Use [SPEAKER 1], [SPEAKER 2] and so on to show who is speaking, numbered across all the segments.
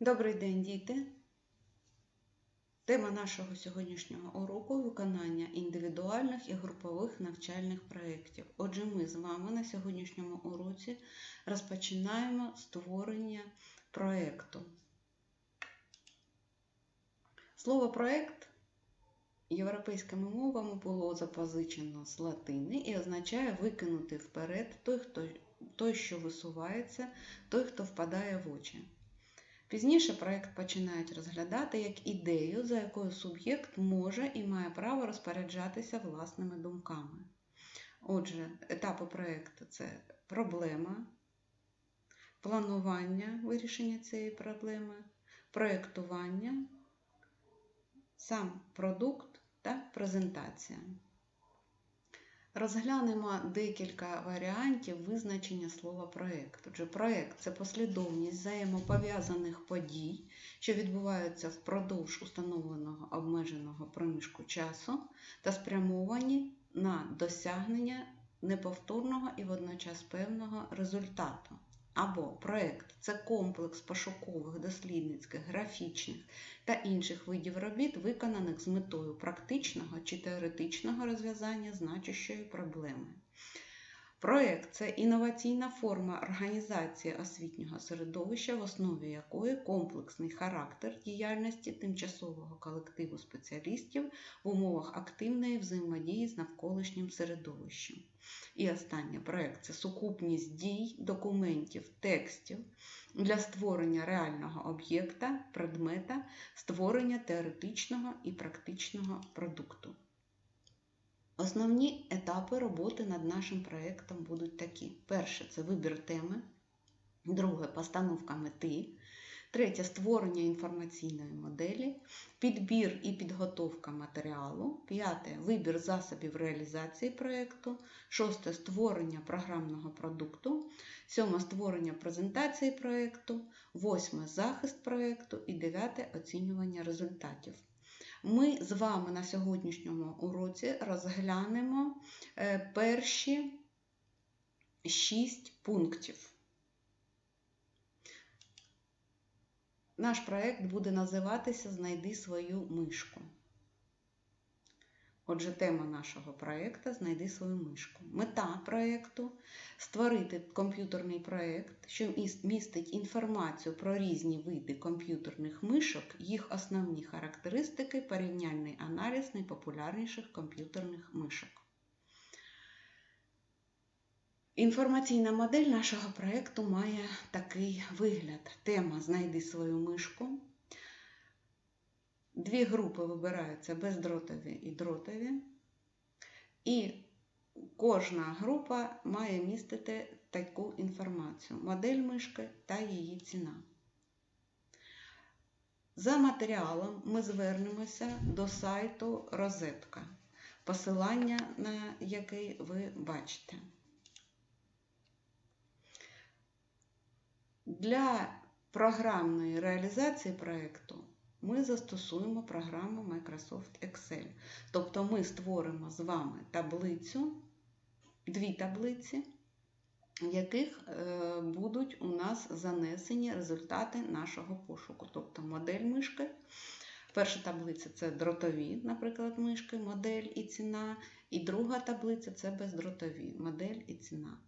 [SPEAKER 1] Добрий день, діти! Тема нашого сьогоднішнього уроку виконання індивідуальних і групових навчальних проєктів. Отже, ми з вами на сьогоднішньому уроці розпочинаємо створення проєкту. Слово проєкт європейськими мовами було запозичено з латини і означає викинути вперед той, хто, той, що висувається, той, хто впадає в очі. Пізніше проєкт починають розглядати як ідею, за якою суб'єкт може і має право розпоряджатися власними думками. Отже, етапи проєкту це проблема, планування вирішення цієї проблеми, проєктування, сам продукт та презентація. Розглянемо декілька варіантів визначення слова проєкт. Отже, проєкт це послідовність взаємопов'язаних подій, що відбуваються впродовж установленого обмеженого проміжку часу та спрямовані на досягнення неповторного і водночас певного результату. Або проєкт це комплекс пошукових, дослідницьких, графічних та інших видів робіт, виконаних з метою практичного чи теоретичного розв'язання значущої проблеми. Проєкт це інноваційна форма організації освітнього середовища, в основі якої комплексний характер діяльності тимчасового колективу спеціалістів в умовах активної взаємодії з навколишнім середовищем. І останнє проєкт це сукупність дій, документів, текстів для створення реального об'єкта, предмета, створення теоретичного і практичного продукту. Основні етапи роботи над нашим проєктом будуть такі: перше це вибір теми, друге постановка мети, третє створення інформаційної моделі, підбір і підготовка матеріалу, п'яте вибір засобів реалізації проєкту, шосте створення програмного продукту, сьоме створення презентації проєкту, восьме захист проєкту і дев'яте оцінювання результатів. Ми з вами на сьогоднішньому уроці розглянемо е, перші шість пунктів. Наш проект буде називатися Знайди свою мишку. Отже, тема нашого проєкту Знайди свою мишку. Мета проєкту створити комп'ютерний проєкт, що містить інформацію про різні види комп'ютерних мишок, їх основні характеристики, порівняльний аналіз найпопулярніших комп'ютерних мишок. Інформаційна модель нашого проєкту має такий вигляд. Тема Знайди свою мишку. Дві групи вибираються бездротові і дротові. І кожна група має містити таку інформацію: модель мишки та її ціна. За матеріалом ми звернемося до сайту Розетка, посилання на який ви бачите. Для програмної реалізації проєкту ми застосуємо програму Microsoft Excel. Тобто ми створимо з вами таблицю, дві таблиці, в яких е, будуть у нас занесені результати нашого пошуку. Тобто модель мишки. Перша таблиця це дротові, наприклад, мишки, модель і ціна. І друга таблиця це бездротові модель і ціна.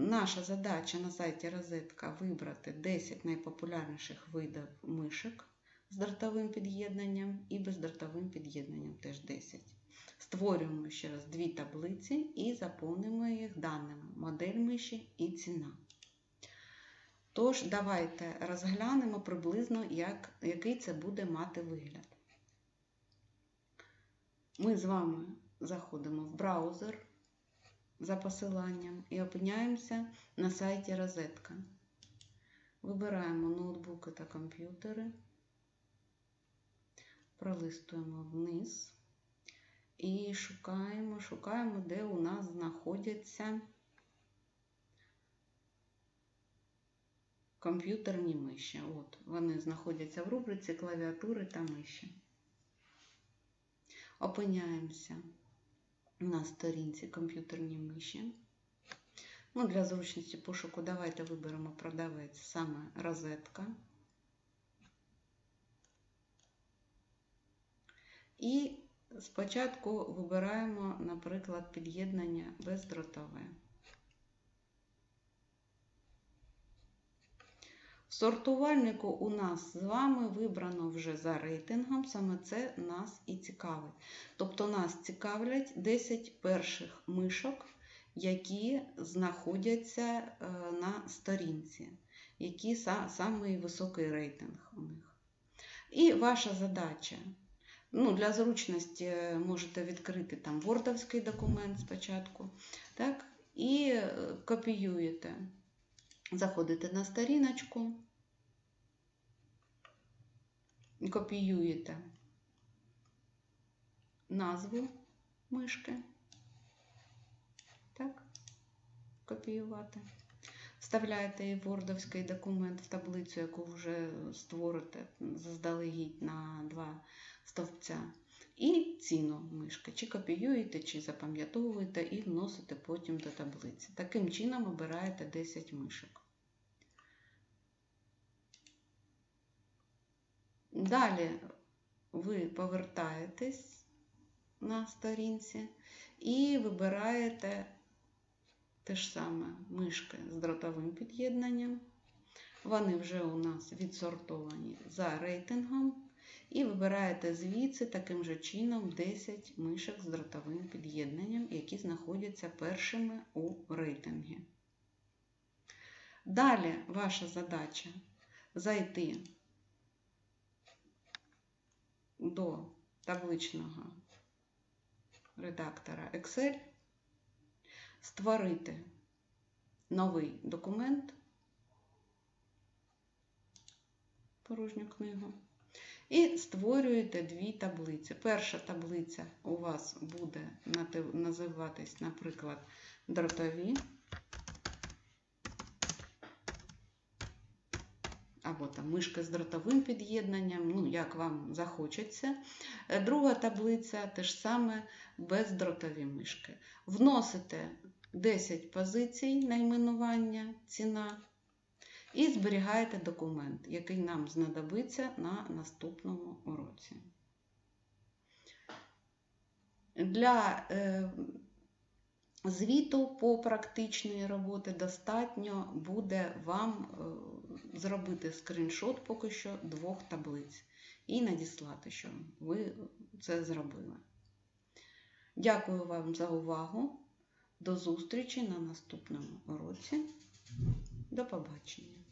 [SPEAKER 1] Наша задача на сайті Розетка вибрати 10 найпопулярніших видів мишок з дротовим під'єднанням і бездротовим під'єднанням теж 10. Створюємо ще раз дві таблиці і заповнимо їх даними модель миші і ціна. Тож, давайте розглянемо приблизно, як, який це буде мати вигляд. Ми з вами заходимо в браузер за посиланням і опиняємося на сайті Розетка. Вибираємо ноутбуки та комп'ютери, пролистуємо вниз і шукаємо, шукаємо, де у нас знаходяться комп'ютерні миші. От, Вони знаходяться в рубриці клавіатури та миші. Опиняємося на сторінці комп'ютерні миші. Ну, Для зручності пошуку давайте виберемо продавець саме розетка. І спочатку вибираємо, наприклад, під'єднання бездротове. Сортувальнику у нас з вами вибрано вже за рейтингом, саме це нас і цікавить. Тобто нас цікавлять 10 перших мишок, які знаходяться е, на сторінці, які са- самий високий рейтинг у них. І ваша задача. Ну, для зручності е, можете відкрити там вордовський документ спочатку. Так? І е, копіюєте. Заходите на сторіночку, копіюєте назву мишки. Так, копіювати. Вставляєте в вордовський документ в таблицю, яку вже створите заздалегідь на два стовпця. І ціну мишки. Чи копіюєте, чи запам'ятовуєте і вносите потім до таблиці. Таким чином обираєте 10 мишок. Далі ви повертаєтесь на сторінці і вибираєте те ж саме мишки з дротовим під'єднанням. Вони вже у нас відсортовані за рейтингом. І вибираєте звідси таким же чином 10 мишок з дротовим під'єднанням, які знаходяться першими у рейтингі. Далі ваша задача зайти до табличного редактора Excel, створити новий документ, порожню книгу. І створюєте дві таблиці. Перша таблиця у вас буде називатись, наприклад, дротові. Або там мишка з дротовим під'єднанням, ну, як вам захочеться. Е, Друга таблиця те ж саме бездротові мишки. Вносите 10 позицій найменування, ціна. І зберігаєте документ, який нам знадобиться на наступному уроці. Для е, звіту по практичної роботи достатньо буде вам е, зробити скріншот поки що двох таблиць і надіслати, що ви це зробили. Дякую вам за увагу. До зустрічі на наступному уроці. До побачення.